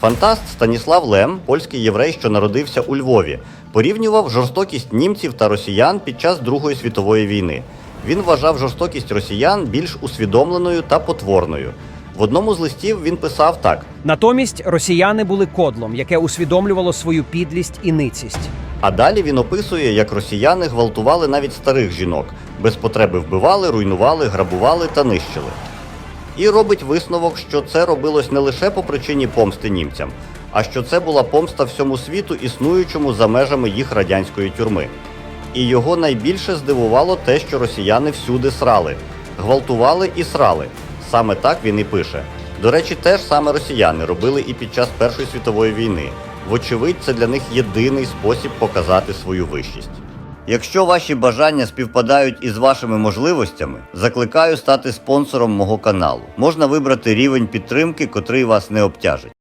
Фантаст Станіслав Лем, польський єврей, що народився у Львові, порівнював жорстокість німців та росіян під час Другої світової війни. Він вважав жорстокість росіян більш усвідомленою та потворною. В одному з листів він писав так: Натомість росіяни були кодлом, яке усвідомлювало свою підлість і ницість. А далі він описує, як росіяни гвалтували навіть старих жінок, без потреби вбивали, руйнували, грабували та нищили. І робить висновок, що це робилось не лише по причині помсти німцям, а що це була помста всьому світу, існуючому за межами їх радянської тюрми. І його найбільше здивувало те, що росіяни всюди срали, гвалтували і срали. Саме так він і пише. До речі, теж саме росіяни робили і під час Першої світової війни. Вочевидь, це для них єдиний спосіб показати свою вищість. Якщо ваші бажання співпадають із вашими можливостями, закликаю стати спонсором мого каналу. Можна вибрати рівень підтримки, котрий вас не обтяжить.